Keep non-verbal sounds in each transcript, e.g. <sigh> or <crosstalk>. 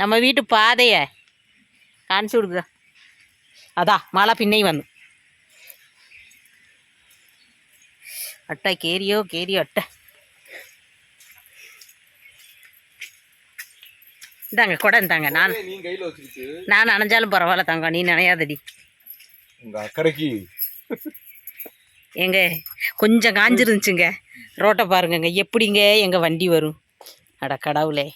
நம்ம வீட்டு பாதைய காமிச்சு விடுங்க அதான் மழை பின்னை வந்து. அட்டை கேரியோ கேரியோ அட்டை. இந்தாங்க கொடை இந்தாங்க. நான் நான் நனைஞ்சாலும் பரவாயில்ல தங்கம் நீ நனையாதடி. உங்க அக்கறைக்கு. எங்க கொஞ்சம் காஞ்சிருந்துச்சுங்க. ரோட்டை பாருங்கங்க எப்படிங்க எங்கள் வண்டி வரும்? அட கடவுளே.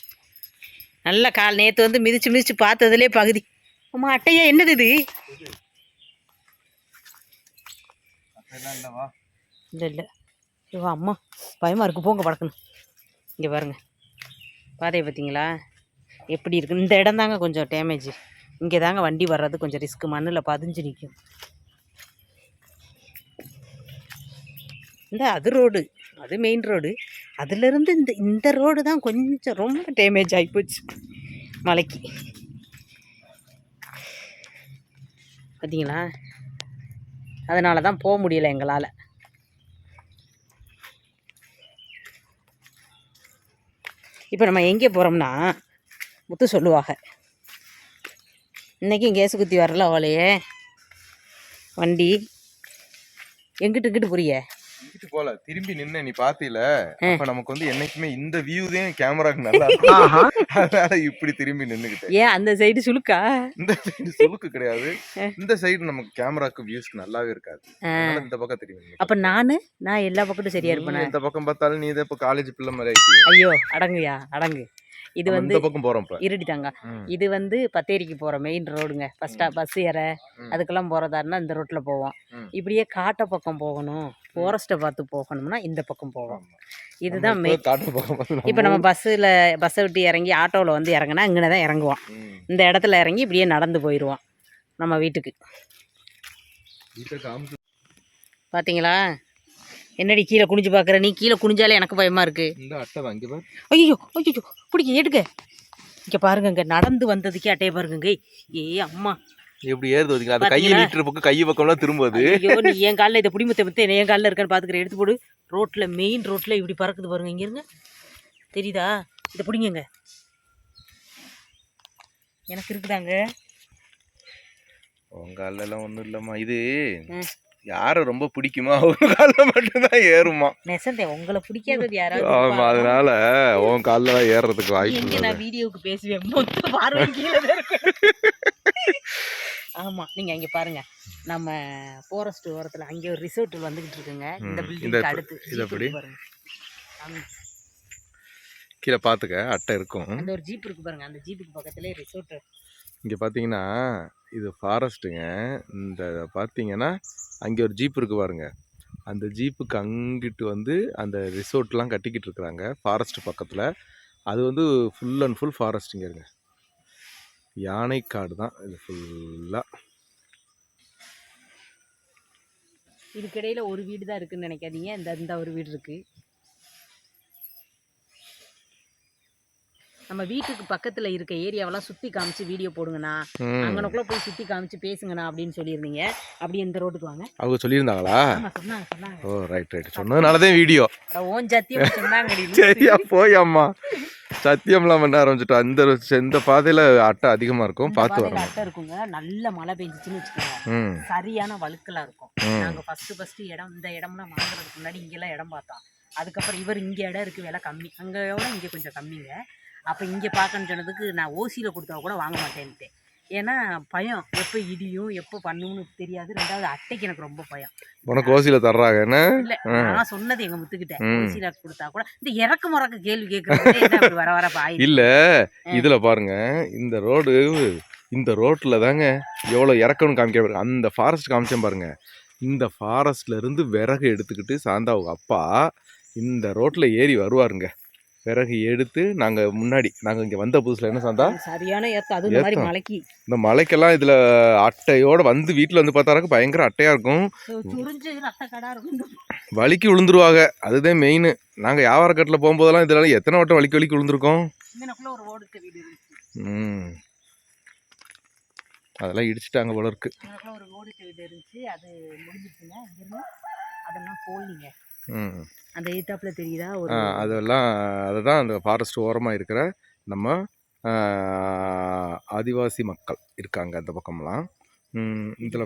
நல்ல கால் நேற்று வந்து மிதிச்சு மிதிச்சு பார்த்ததுலே பகுதி. அம்மா அட்டையா என்னது இது? இல்லை இல்லை ஐயோ அம்மா. பயமாக இருக்கு போங்க படக்கணும் இங்கே பாருங்க. பாதையை பார்த்தீங்களா? எப்படி இருக்கு? இந்த இடம் தாங்க கொஞ்சம் டேமேஜ் இங்கே தாங்க வண்டி வர்றது கொஞ்சம் ரிஸ்க் மண்ணில் பதிஞ்சு நிற்கும் இந்த அது ரோடு அது மெயின் ரோடு அதுலேருந்து இந்த இந்த ரோடு தான் கொஞ்சம் ரொம்ப டேமேஜ் ஆகிப்போச்சு மலைக்கு. பார்த்தீங்களா அதனால தான் போக முடியல எங்களால். இப்போ நம்ம எங்கே போகிறோம்னா முத்து சொல்லுவாங்க. இன்றைக்கி கேஸு குத்தி வரல அவளையே. வண்டி. எங்கிட்டு இங்கிட்டு புரிய இங்கிட்டு போல. திரும்பி நின்னு நீ பாத்தில? அப்ப நமக்கு வந்து என்னைக்குமே இந்த வியூ தான் கேமராக்கு நல்லா <laughs> இருக்கும். அதனால இப்படி திரும்பி நின்னுகிட்டேன். ஏன் அந்த சைடு சுழுக்கா இந்த சைடு சொலுக்கு கிடையாது. இந்த சைடு நமக்கு கேமராக்கு வியூஸ்க்கு நல்லாவே இருக்காது. இந்த பக்கம் திரும்பி. அப்போ நான்? நான் எல்லா பக்கத்தும் சரியா இருப்பேனா? இந்த பக்கம் பார்த்தாலும் நீ இதை இப்ப காலேஜ் பிள்ளை மாதிரி ஆயிட்டு ஐயோ அடங்குயா அடங்கு. இது வந்து பக்கம் போறோம் இருடி தாங்க. இது வந்து பத்தேரிக்கு போகிற மெயின் ரோடுங்க ஃபஸ்ட்டா பஸ் ஏற. அதுக்கெல்லாம் இருந்தால் இந்த ரோட்டில் போவோம். இப்படியே காட்டை பக்கம் போகணும். ஃபாரஸ்ட்டை பார்த்து போகணும்னா இந்த பக்கம் போவோம். இதுதான் மெயின் இப்ப நம்ம பஸ்ஸில் பஸ்ஸை விட்டு இறங்கி ஆட்டோவில் வந்து இறங்கினா இங்கே தான் இறங்குவோம். இந்த இடத்துல இறங்கி இப்படியே நடந்து போயிடுவோம் நம்ம வீட்டுக்கு. பார்த்தீங்களா என்னடி கீழே குனிஞ்சு பார்க்குற நீ கீழே குனிஞ்சாலே எனக்கு பயமாக இருக்குது ஐயோ ஐயோ பிடிக்க எடுக்க இங்கே பாருங்கங்க நடந்து வந்ததுக்கே அட்டையை பாருங்கங்க ஏ அம்மா. எப்படி ஏறுது பாத்தீங்களா? அந்த கையை? நீட்டுற பக்கம் கை பக்கம்லாம் திரும்பாது. ஐயோ நீ என் காலில் இதை பிடிமுத்த முத்த என் காலில் இருக்கான்னு பார்த்துக்கிறேன் எடுத்து போடு. ரோட்டில் மெயின் ரோட்டில் இப்படி பறக்குது பாருங்க இங்க இருங்க. தெரியுதா? இதை பிடிங்கங்க. எனக்கு இருக்குதாங்க. உங்க கால்ல எல்லாம் ஒண்ணும் இல்லம்மா. இது. யார ரொம்ப பிடிக்குமோ? அவங்க கால்ல மட்டும்தான் ஏறுமா. நெசந்தே உங்களை பிடிக்காதது யாராவது ஆமா? அதனால உன் கால்ல தான் ஏறுறதுக்கு வாய்ப்பு நான் வீடியோவுக்கு பேசுவேன். மொத்த பார்வை கீழே தான் இருக்கு. ஆமா. நீங்க இங்க பாருங்க. நம்ம ஃபாரஸ்ட் ஓரத்துல அங்க ஒரு ரிசோர்ட் வந்துகிட்டு இருக்குங்க. இந்த பில்டிங்க்கு அடுத்து. இது எப்படி? கீழே பாத்துக்க அட்டை இருக்கும். அந்த ஒரு ஜீப் இருக்கு பாருங்க. அந்த ஜீப்புக்கு பக்கத்துலயே ரிசோர்ட் இங்க பாத்தீங்கன்னா இது ஃபாரஸ்ட்டுங்க இந்த பாத்தீங்கன்னா அங்கே ஒரு ஜீப் இருக்கு பாருங்க. அந்த ஜீப்புக்கு அங்கிட்டு வந்து அந்த ரிசோர்ட்லாம் கட்டிக்கிட்டு இருக்கிறாங்க. ஃபாரஸ்ட் பக்கத்தில். அது வந்து ஃபுல் அண்ட் ஃபுல் ஃபாரஸ்ட்டுங்க இருங்க யானைக்காடு தான் இது ஃபுல்லாக இதுக்கிடையில ஒரு வீடு தான் இருக்குன்னு நினைக்காதீங்க. இந்த இந்த ஒரு வீடு இருக்கு. நம்ம வீட்டுக்கு பக்கத்துல இருக்க ஏரியாவெல்லாம் சுத்தி காமிச்சு வீடியோ போடுங்கண்ணா. அங்கனக்குள்ள போய் சுத்தி காமிச்சு பேசுங்கண்ணா அப்படின்னு சொல்லியிருந்தீங்க. அப்படியே இந்த ரோட்டுக்கு வாங்க. அவங்க சொல்லியிருந்தாங்களா? சொன்னாங்க சொன்னாங்க. ஓ ரைட் ரைட் சொன்னதுனால தான் வீடியோ ஓன் ஜாத்தியம் சொன்னாங்கடி. சரியா போய் அம்மா. சத்தியம்லாம் பண்ண ஆரம்பிச்சிட்டோம் அந்த இந்த பாதையில் அட்டை அதிகமாக இருக்கும். பார்த்து வரணும். அட்டை இருக்குங்க. நல்ல மழை பெஞ்சிச்சுன்னு வச்சுக்கோங்க. சரியான வழுக்கலா இருக்கும். ம். நாங்க ஃபர்ஸ்ட் ஃபர்ஸ்ட் இடம் இந்த இடம்லாம் வாங்குறதுக்கு முன்னாடி இங்கெல்லாம் இடம் பார்த்தோம். அதுக்கப்புறம் இவர் இங்க இடம் இருக்கு விலை கம்மி. அங்கயோட இங்க கொஞ்சம் கம்மிங்க. அப்ப இங்க பார்க்கணும்னு சொன்னதுக்கு நான் ஓசியில கொடுத்தா கூட வாங்க மாட்டேன்ட்டேன் ஏன்னா பயம். எப்போ இடியும் எப்போ பண்ணும்னு தெரியாது. ரெண்டாவது அட்டைக்கு எனக்கு ரொம்ப பயம். உனக்கு ஓசியில் தர்றாங்க என்ன? இல்ல. நான் சொன்னது எங்க முத்துக்கிட்ட. ம். ஓசியில கொடுத்தா கூட இந்த இறக்க முறக்க கேள்வி கேட்கறது வர வர ஆயிடுச்சு இல்ல. இதுல பாருங்க இந்த ரோடு இந்த ரோட்ல தாங்க எவ்வளவு இறக்கணும் காமிக்க பாருங்க. அந்த ஃபாரஸ்ட் காமிச்சேன் பாருங்க. இந்த ஃபாரஸ்ட்ல இருந்து விறகு எடுத்துக்கிட்டு சாந்தா அவங்க அப்பா இந்த ரோட்ல ஏறி வருவாருங்க. விறகு எடுத்து நாங்க முன்னாடி நாங்க இங்க வந்த புதுசுல என்ன சாந்தா? சரியான ஏத்தம். அது இந்த மாதிரி. மலைக்கு. இந்த மலைக்கெல்லாம் இதுல அட்டையோட வந்து வீட்டுல வந்து பார்த்தாராக்க பயங்கர அட்டையா இருக்கும். வலிக்கு விழுந்துருவாங்க. அதுதான் மெயின் நாங்க வியாபாரக்கட்டில் போகும்போதெல்லாம் இதெல்லாம் எத்தனை வட்டம் வலிக்கு வலிக்கு விழுந்திருக்கோம்? ம். அதெல்லாம் இடிச்சிட்டாங்க போல இருக்கு. ஒரு ஓடுக்க வீடு இருந்துச்சு. அது முடிஞ்சிச்சுங்க அதெல்லாம் போலிங்க அந்த எய்த்தாப்புல தெரியுதா? ஒரு அதெல்லாம் அதுதான் அந்த ஃபாரஸ்ட் ஓரமாக இருக்கிற நம்ம ஆதிவாசி மக்கள் இருக்காங்க அந்த பக்கம்லாம். இதில்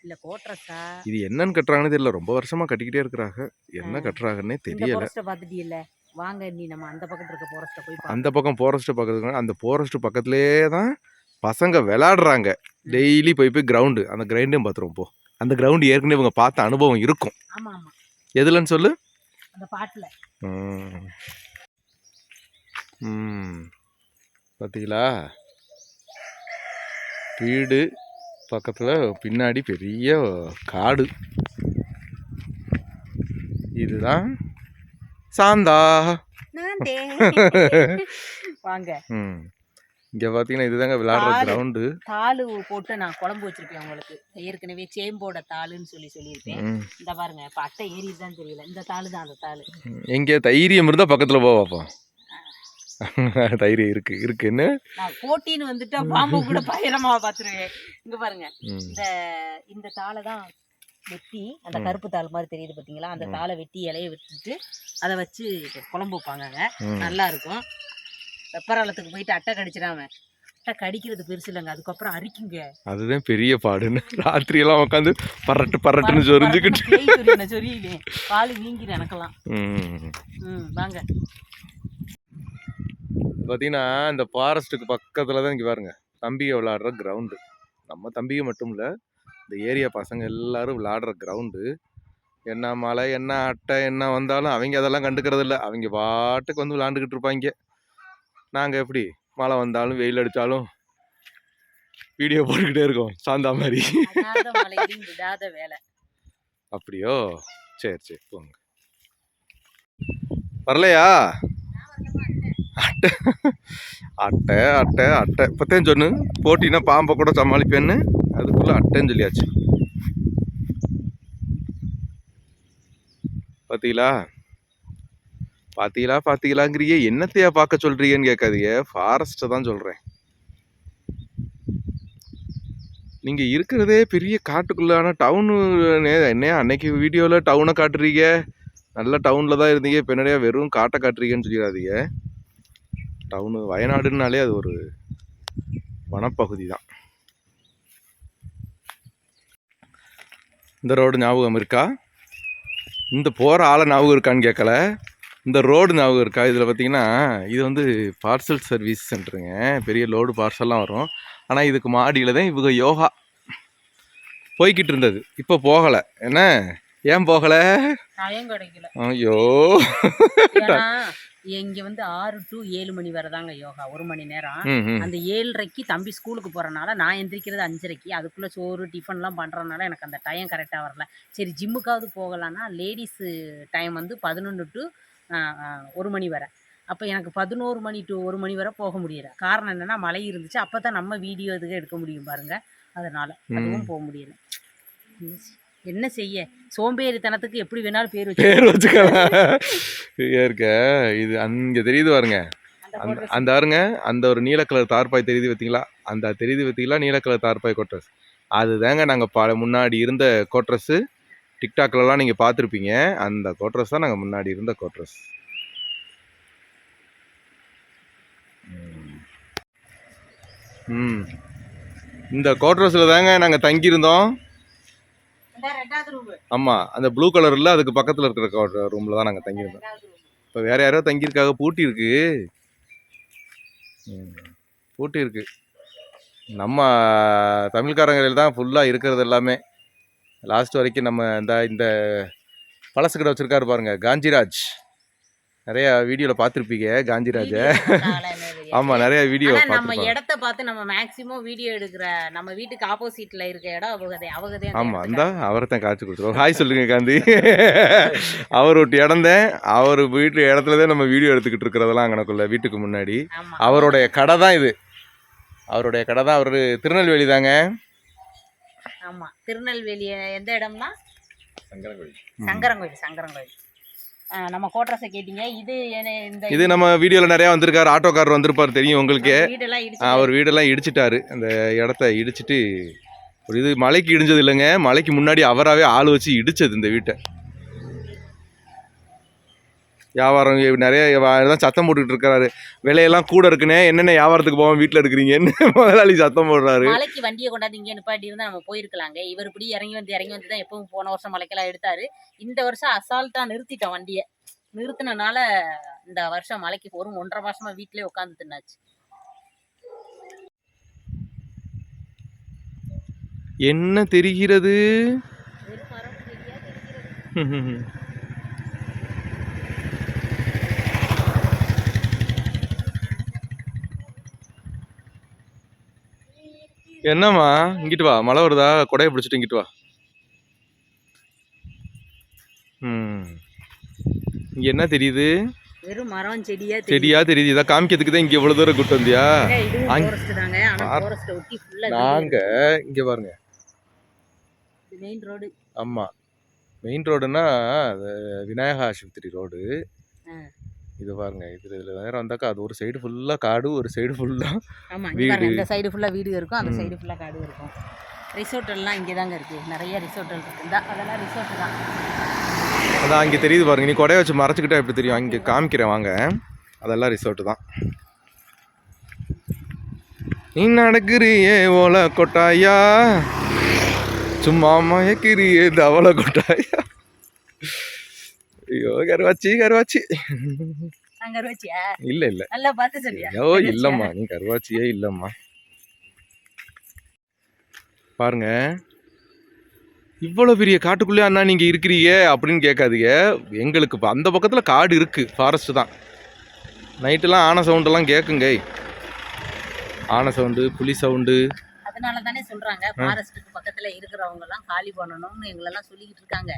இல்ல கோட்ரஸா இது என்னன்னு கட்டுறாங்கன்னு தெரியல. ரொம்ப வருஷமா கட்டிக்கிட்டே இருக்கிறாங்க. என்ன. கட்டுறாங்கன்னே தெரியல. ஃபாரஸ்ட்டை பார்த்துட்டியல்ல. வாங்க நீ நம்ம அந்த பக்கத்துல இருக்க ஃபாரஸ்ட்டை போய் அந்த பக்கம் ஃபாரஸ்ட் பக்கத்துக்கு அந்த ஃபாரஸ்ட் பக்கத்துலேயே தான் பசங்க விளையாடுறாங்க. டெய்லி போய் போய் கிரவுண்டு அந்த கிரவுண்டையும் பார்த்துருவோம் போ. அந்த கிரவுண்டு ஏற்கனவே இவங்க பார்த்த அனுபவம் இருக்கும். ஆமா ஆமா எதுலன்னு சொல்லு? அந்த பாட்டுல. ம். பார்த்தீங்களா வீடு பக்கத்தில் பின்னாடி பெரிய காடு. இதுதான் சாந்தா. <laughs> வாங்க. ம். இங்கே பார்த்தீங்கன்னா இதுதாங்க விளையாடுற. கிரவுண்டு தாளு போட்டு நான் குழம்பு வச்சிருப்பேன் உங்களுக்கு ஏற்கனவே சேம்போட தாளுன்னு சொல்லி சொல்லியிருப்பேன். ம். இந்த பாருங்க இப்ப அட்டை ஏறி தான் தெரியல. இந்த தாளு தான் அந்த தாளு. எங்கே தைரியம் இருந்தால் பக்கத்தில் போ பார்ப்போம் <laughs> தைரியம் இருக்கு இருக்குன்னு. நான் போட்டின்னு வந்துட்டா பாம்பு கூட <laughs> பயணமா பாத்துருவேன். இங்க பாருங்க இந்த இந்த தாளை தான் வெட்டி அந்த. கருப்பு தாள் மாதிரி தெரியுது பாத்தீங்களா? அந்த. தாளை வெட்டி இலைய விட்டுட்டு அதை வச்சு குழம்பு வைப்பாங்கங்க. ம். நல்லா இருக்கும். வெப்பராலத்துக்கு போயிட்டு அட்டை கடிச்சிடாம. அட்டை கடிக்கிறது பெருசு இல்லைங்க. அதுக்கப்புறம் அரிக்குங்க. அதுதான் பெரிய பாடுன்னு. ராத்திரியெல்லாம் உட்காந்து பரட்டு பரட்டுன்னு சொரிஞ்சுக்கிட்டு. சொரியிலே காலு வீங்கி எனக்கலாம் ம் வாங்க. பார்த்தீங்கன்னா இந்த ஃபாரஸ்ட்டுக்கு பக்கத்தில் தான் இங்கே பாருங்க. தம்பிகை விளையாடுற கிரவுண்டு நம்ம தம்பிகை மட்டும் இல்லை இந்த ஏரியா பசங்க எல்லாரும் விளையாடுற கிரவுண்டு என்ன மழை என்ன அட்டை என்ன வந்தாலும் அவங்க அதெல்லாம் கண்டுக்கிறது இல்லை அவங்க பாட்டுக்கு வந்து விளாண்டுக்கிட்டு இருப்பாங்க. நாங்கள் எப்படி மழை வந்தாலும் வெயில் அடித்தாலும் வீடியோ போட்டுக்கிட்டே இருக்கோம். சாந்தா மாதிரி. அப்படியோ? சரி சரி போங்க. வரலையா? அட்டை. அட்டை அட்டை அட்டை. இப்போத்தையும் சொன்னு போட்டினா பாம்பை கூட சமாளிப்பேன்னு. அதுக்குள்ளே அட்டைன்னு சொல்லியாச்சு. பார்த்தீங்களா பார்த்தீங்களா பார்த்தீங்களாங்கிறியே என்னத்தையா பார்க்க சொல்கிறீங்கன்னு கேட்காதீங்க. ஃபாரஸ்ட்டை தான் சொல்கிறேன் நீங்கள் இருக்கிறதே பெரிய காட்டுக்குள்ளான டவுனு என்ன அன்னைக்கு வீடியோவில் டவுனை காட்டுறீங்க? நல்ல டவுனில் தான் இருந்தீங்க பின்னாடியே வெறும் காட்டை காட்டுறீங்கன்னு சொல்லிடாதீங்க. டவுனு வயநாடுனாலே அது ஒரு வனப்பகுதி தான். இந்த ரோடு ஞாபகம் இருக்கா? இந்த போகிற ஆளை ஞாபகம் இருக்கான்னு கேட்கல. இந்த ரோடு ஞாபகம் இருக்கா? இதில் பார்த்தீங்கன்னா இது வந்து பார்சல் சர்வீஸ் சென்டருங்க. பெரிய லோடு பார்சல்லாம் வரும். ஆனால் இதுக்கு மாடியில் தான் இவங்க யோகா போய்கிட்டு இருந்தது. இப்போ போகலை. என்ன? ஏன் போகலை? ஐயோ. இங்க வந்து ஆறு டு ஏழு மணி வரை தாங்க யோகா. ஒரு மணி நேரம். அந்த ஏழரைக்கு தம்பி ஸ்கூலுக்கு போகிறனால நான் எந்திரிக்கிறது அஞ்சரைக்கு. அதுக்குள்ளே சோறு டிஃபன்லாம் பண்ணுறதுனால எனக்கு அந்த டைம் கரெக்டாக வரல. சரி ஜிம்முக்காவது போகலான்னா லேடிஸு டைம் வந்து பதினொன்று டு ஒரு மணி வரை. அப்போ எனக்கு பதினோரு மணி டு ஒரு மணி வரை போக முடியல. காரணம் என்னென்னா மழை இருந்துச்சு. அப்போ தான் நம்ம வீடியோ இதுக்கு எடுக்க முடியும் பாருங்க. அதனால் அதுவும் போக முடியல. என்ன செய்ய? சோம்பேறித்தனத்துக்கு எப்படி வேணாலும் பேர் வச்சு பேர் வச்சுக்கலாம். இருக்க. இது அங்கே தெரியுது பாருங்க. அந்த பாருங்க. அந்த ஒரு நீல கலர் தார்பாய் தெரியுது பார்த்தீங்களா அந்த தெரியுது பார்த்தீங்களா நீல கலர் தார்பாய் கோட்ரஸ் அதுதாங்க நாங்கள் ப முன்னாடி இருந்த கோட்ரஸ்ஸு டிக்டாக்லலாம் நீங்கள் பார்த்துருப்பீங்க. அந்த கோட்ரஸ் தான் நாங்கள் முன்னாடி இருந்த கோட்ரஸ் ம். இந்த கோட்ரஸில் தாங்க நாங்கள் தங்கியிருந்தோம். ஆமாம் அந்த ப்ளூ கலரில் அதுக்கு பக்கத்தில் இருக்கிற ரூமில் தான் நாங்கள் தங்கியிருந்தோம். இப்போ வேறு யாரோ தங்கியிருக்காக பூட்டி இருக்கு. பூட்டி இருக்கு. நம்ம தமிழ்காரங்களில் தான் ஃபுல்லாக இருக்கிறது எல்லாமே. லாஸ்ட் வரைக்கும் நம்ம இந்த இந்த பழசு கடை வச்சிருக்காரு பாருங்க காஞ்சிராஜ். நிறைய வீடியோவில் பார்த்துருப்பீங்க காஞ்சிராஜை. ஆமாம் நிறைய வீடியோ நம்ம இடத்த பார்த்து நம்ம மேக்ஸிமம் வீடியோ எடுக்கிற நம்ம வீட்டுக்கு ஆப்போசிட்ல இருக்க இடம் அவகதே அவகதே ஆமாம் அந்த அவரை தான் காய்ச்சி கொடுத்துருவோம். ஹாய் சொல்லுங்க காந்தி. அவர் ஒரு இடந்தேன் அவர் வீட்டு இடத்துல தான் நம்ம வீடியோ எடுத்துக்கிட்டு இருக்கிறதெல்லாம் அங்கனக்குள்ள வீட்டுக்கு முன்னாடி. அவருடைய கடை தான் இது. அவருடைய கடை தான் அவர் திருநெல்வேலி தாங்க. ஆமா. திருநெல்வேலி எந்த இடம்னா. சங்கரங்கோயில் சங்கரங்கோயில் ஆ, நம்ம கோட்ரஸை கேட்டீங்க. இது என்ன- இந்த இது நம்ம வீடியோவில் நிறையா வந்திருக்காரு. ஆட்டோக்காரர் வந்திருப்பார் தெரியும் உங்களுக்கு. வீடெல்லாம் அவர் வீடெல்லாம் இடிச்சிட்டாரு. அந்த இடத்த இடிச்சிட்டு ஒரு இது மலைக்கு இடிஞ்சது இல்லைங்க. மலைக்கு முன்னாடி அவராகவே ஆள் வச்சு இடிச்சது இந்த வீட்டை. வியாபாரம் நிறைய தான் சத்தம் போட்டுக்கிட்டு இருக்காரு. விலையெல்லாம் கூட இருக்குனே என்னென்ன வியாபாரத்துக்கு போவோம் வீட்டில் இருக்கிறீங்கன்னு <laughs> முதலாளி சத்தம் போடுறாரு? மலைக்கு வண்டியை கொண்டாந்து இங்கே நிப்பாட்டி இருந்தா நம்ம போயிருக்கலாங்க. இவர் இப்படி இறங்கி வந்து இறங்கி வந்து தான் எப்பவும் போன வருஷம் மலைக்கெல்லாம் எடுத்தாரு. இந்த வருஷம் அசால்ட்டா நிறுத்திட்டோம் வண்டியை. நிறுத்தினனால இந்த வருஷம் மலைக்கு ஒரு ஒன்றரை மாசமா வீட்டிலே உட்காந்து தின்னாச்சு. என்ன தெரிகிறது <laughs> வெறும் மரம் செடியா தெரிகிறது. என்னம்மா? இங்கிட்டு வா. மழை வருதா? கொடையை பிடிச்சிட்டு இங்கிட்டு வா. ம். இங்க என்ன தெரியுது? வெறும் மரம் செடியா செடியா தெரியுது. இதை காமிக்கிறதுக்கு தான் இங்க இவ்வளவு தூரம் கூட்டு வந்தியா? நாங்க இங்க பாருங்க. மெயின் ரோடு ஆமா. மெயின் ரோடுன்னா விநாயகா ஆஸ்பத்திரி ரோடு. இது பாருங்க இதுல இதுல நேரம் வந்தாக்கா அது ஒரு சைடு ஃபுல்லா காடு ஒரு சைடு ஃபுல்லா வீடு. இந்த சைடு ஃபுல்லா வீடு இருக்கும் அந்த. சைடு ஃபுல்லா காடு இருக்கும். ரிசோர்ட் எல்லாம் இங்கே தாங்க இருக்கு. நிறைய ரிசோர்ட் இருக்கு. இந்த அதெல்லாம் ரிசோர்ட் தான். அதான் அங்கே தெரியுது பாருங்க நீ கொடையை வச்சு மறைச்சிக்கிட்டா எப்படி தெரியும்? அங்கே காமிக்கிறேன் வாங்க. அதெல்லாம் ரிசோர்ட் தான். நீ நடக்கிறியே ஓலை கொட்டாயா சும்மா மயக்கிறியே தவளை கொட்டாயா ஐயோ கருவாச்சி கருவாச்சி. இல்ல இல்ல. நல்லா பார்த்து சொல்லியா? ஐயோ இல்லம்மா நீ கருவாச்சியே இல்லம்மா. பாருங்க. இவ்வளோ பெரிய காட்டுக்குள்ளே அண்ணா நீங்கள் இருக்கிறீங்க அப்படின்னு கேட்காதீங்க. எங்களுக்கு இப்போ அந்த பக்கத்தில் காடு இருக்குது ஃபாரஸ்ட் தான். நைட்டெல்லாம் ஆனை சவுண்டெல்லாம் கேட்குங்க ஆனை சவுண்டு புலி சவுண்டு அதனால தானே சொல்றாங்க ஃபாரஸ்ட்டுக்கு பக்கத்துல இருக்கிறவங்க எல்லாம் காலி பண்ணணும்னு எங்களெல்லாம் சொல்லிக்கிட்டு இருக்காங்க.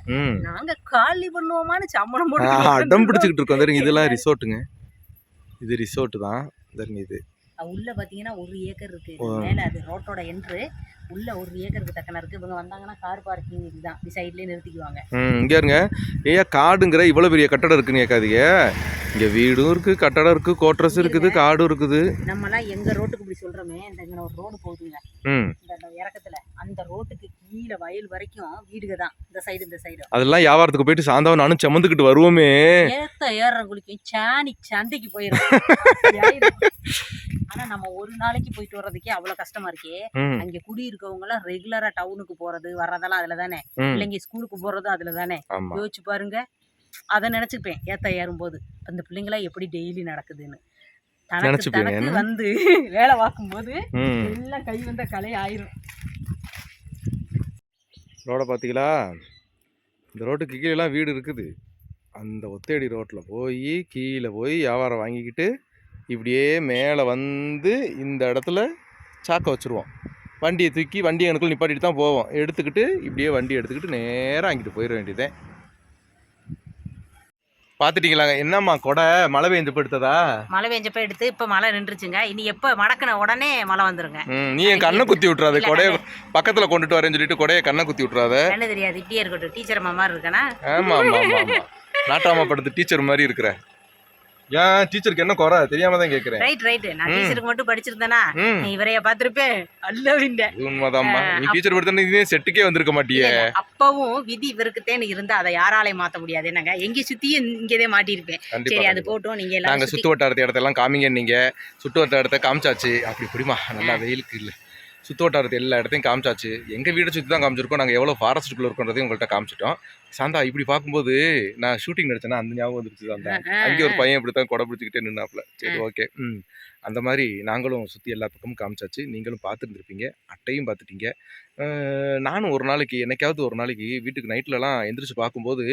நாங்க காலி பண்ணுவோமான்னு சம்மணம் போட்டு அடம் பிடிச்சிக்கிட்டு இருக்கோம். தெரியுங்க இதெல்லாம் ரிசோர்ட்டுங்க இது ரிசோர்ட்டு தான். தெரியுங்க இது. உள்ள பாத்தீங்கன்னா ஒரு ஏக்கர் இருக்கு. மேல அது ரோட்டோட என்ட்ரு உள்ள ஒரு ஏக்கருக்கு தக்கன இருக்கு. இவங்க வந்தாங்கன்னா கார் பார்க்கிங் இதுதான். சைட்லயே நிறுத்திக்குவாங்க. இங்கே இருங்க ஏன் காடுங்கிற இவ்வளோ பெரிய கட்டடம் இருக்குன்னு கேட்காதீங்க. இங்கே வீடும் இருக்குது கட்டடம் இருக்குது கோட்ரஸ் இருக்குது காடும் இருக்குது. நம்மலாம் எங்க ரோட்டுக்கு இப்படி சொல்றோமே இந்த இங்க ஒரு ரோடு போகுதுங்க இந்த இறக்கத்துல அந்த ரோட்டுக்கு கீழே வயல் வரைக்கும் வீடுக தான். இந்த சைடு இந்த சைடு அதெல்லாம் வியாபாரத்துக்கு போயிட்டு சாயந்தரம் நானும் சுமந்துக்கிட்டு வருவோமே. ஏத்த ஏற குளிக்கும் சாணி சந்தைக்கு போயிடும் <laughs> ஆனா நம்ம ஒரு நாளைக்கு போயிட்டு வர்றதுக்கே அவ்வளவு கஷ்டமா இருக்கே. அங்க குடி இருக்கவங்க எல்லாம் ரெகுலரா டவுனுக்கு போறது வர்றதெல்லாம் அதுல தானே பிள்ளைங்க ஸ்கூலுக்கு போறதும் அதுல தானே யோசிச்சு பாருங்க. அதை நினைச்சுப்பேன். ஏத்த ஏறும்போது. அந்த பிள்ளைங்களா எப்படி டெய்லி நடக்குதுன்னு. தனக்கு தனக்கு? வந்து <laughs> வேலை பார்க்கும்போது எல்லாம் கை வந்த கலை ஆயிரும். ரோடை பார்த்தீங்களா இந்த ரோட்டுக்கு கீழேலாம் வீடு இருக்குது. அந்த ஒத்தேடி ரோட்டில் போய் கீழே போய் வியாபாரம் வாங்கிக்கிட்டு இப்படியே மேலே வந்து இந்த இடத்துல சாக்க வச்சுருவோம். வண்டியை தூக்கி வண்டியை எனக்குள்ள நிப்பாட்டிட்டு தான் போவோம். எடுத்துக்கிட்டு இப்படியே வண்டி எடுத்துக்கிட்டு நேராக அங்கிட்டு போயிட வேண்டியதே பார்த்துட்டீங்களாங்க என்னம்மா கொடை? மழை பெஞ்சு படுத்ததா மழை பெஞ்சப்ப எடுத்து இப்ப மழை நின்றுச்சுங்க. இனி எப்ப மடக்கின உடனே மழை வந்துருங்க. நீ என் கண்ணை குத்தி இல்ல, கொடையை பக்கத்தில் கொண்டுட்டு வரேன்னு சொல்லிட்டு கொடையை கண்ணை குத்தி விட்றாத என்ன தெரியாது. இப்படியே இருக்கட்டும். டீச்சர் அம்மா மாதிரி இருக்கனா? ஆமா ஆமா ஆமா ஆமா நாட்டாம படுத்து டீச்சர் மாதிரி இருக்கிற. ஏன் டீச்சருக்கு என்ன குறை? தெரியாம தான் கேக்குறேன். ரைட் ரைட் நான். டீச்சருக்கு மட்டும் படிச்சிருந்தேனா நீ இவரைய பார்த்திருப்பேன் அல்லவிண்ட உண்மைதாம்மா. நீ டீச்சர் படுத்தா இதே செட்டுக்கே வந்திருக்க மாட்டியே. அப்பவும் விதி இவருக்குத்தேன்னு இருந்தா அதை யாராலையும் மாத்த முடியாது. என்னங்க? எங்க சுத்தியும் இங்கதே மாட்டியிருப்பேன். சரி அது. போட்டும். நீங்க நாங்க எல்லாம் சுத்து வட்டாரத்து இடத்தெல்லாம் காமிங்க நீங்க சுத்து வட்டார இடத்த காமிச்சாச்சு. அப்படி புரியுமா நல்லா வெயிலுக்கு இல்ல. சுத்து வட்டாரத்து எல்லா இடத்தையும் காமிச்சாச்சு. எங்க வீடை சுத்தி தான் காமிச்சிருக்கோம். நாங்க எவ்வளவு ஃபாரஸ்ட்டுக்குள்ள இருக்கோன்றதையும் உங்கள்கிட்ட காமிச்சிட்டோம். சாந்தா இப்படி பார்க்கும்போது நான் ஷூட்டிங் நடிச்சேன்னா அந்த ஞாபகம் வந்துருச்சு சாந்தா. அங்கே ஒரு பையன் இப்படி தான் கொடை பிடிச்சிக்கிட்டே நின்னாப்புல. சரி ஓகே ம். அந்த மாதிரி நாங்களும் சுற்றி எல்லா பக்கமும் காமிச்சாச்சு. நீங்களும் பார்த்துருந்துருப்பீங்க. அட்டையும் பார்த்துட்டீங்க. நானும் ஒரு நாளைக்கு என்னைக்காவது ஒரு நாளைக்கு வீட்டுக்கு நைட்லலாம் எந்திரிச்சு பார்க்கும்போது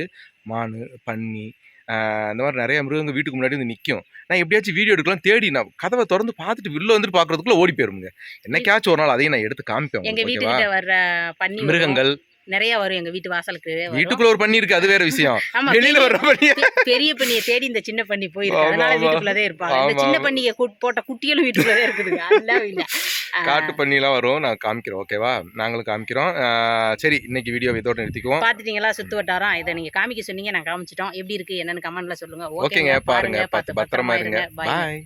மான் பன்னி அஹ் இந்த மாதிரி நிறைய மிருகங்கள் வீட்டுக்கு முன்னாடி வந்து நிற்கும் நான் எப்படியாச்சும் வீடியோ எடுக்கலாம் தேடி நான் கதவை திறந்து பார்த்துட்டு வெளில வந்துட்டு பார்க்கறதுக்குள்ள ஓடி போயிருங்க என்னைக்காச்சும் ஒரு நாள் அதையும் நான் எடுத்து காமிப்பேன் எங்க உங்களுக்கு, ஓகேவா? வீட்டுக்கிட்ட வர்ற பண்ணி. மிருகங்கள். நிறைய வரும் எங்க வீட்டு வாசலுக்கு. வீட்டுக்குள்ள ஒரு பண்ணி இருக்கு அது வேற விஷயம். <laughs> வெளியில வர்ற பண்ணி பெரிய பண்ணியை தேடி இந்த சின்ன பண்ணி போயிருக்கு. அதனால. வீட்டுக்குள்ளதே இருப்பாங்க. இந்த சின்ன. பண்ணியை போட்ட குட்டிகளும் வீட்டுக்குள்ளதே இருக்குதுங்க. அதெல்லாம் இல்ல. காட்டு பண்ணிலாம் வரும். நான் காமிக்கிறோம் ஓகேவா நாங்களும் காமிக்கிறோம். சரி இன்னைக்கு வீடியோ இதோட நிறுத்திக்குவோம். பாத்துட்டீங்களா சுத்து வட்டாரம். இதை நீங்க காமிக்க சொன்னீங்க நான் காமிச்சிட்டோம். எப்படி இருக்கு? என்னன்னு கமெண்ட்ல சொல்லுங்க. ஓகேங்க பாருங்க. பார்த்து பத்திரமா இருங்க. பாய்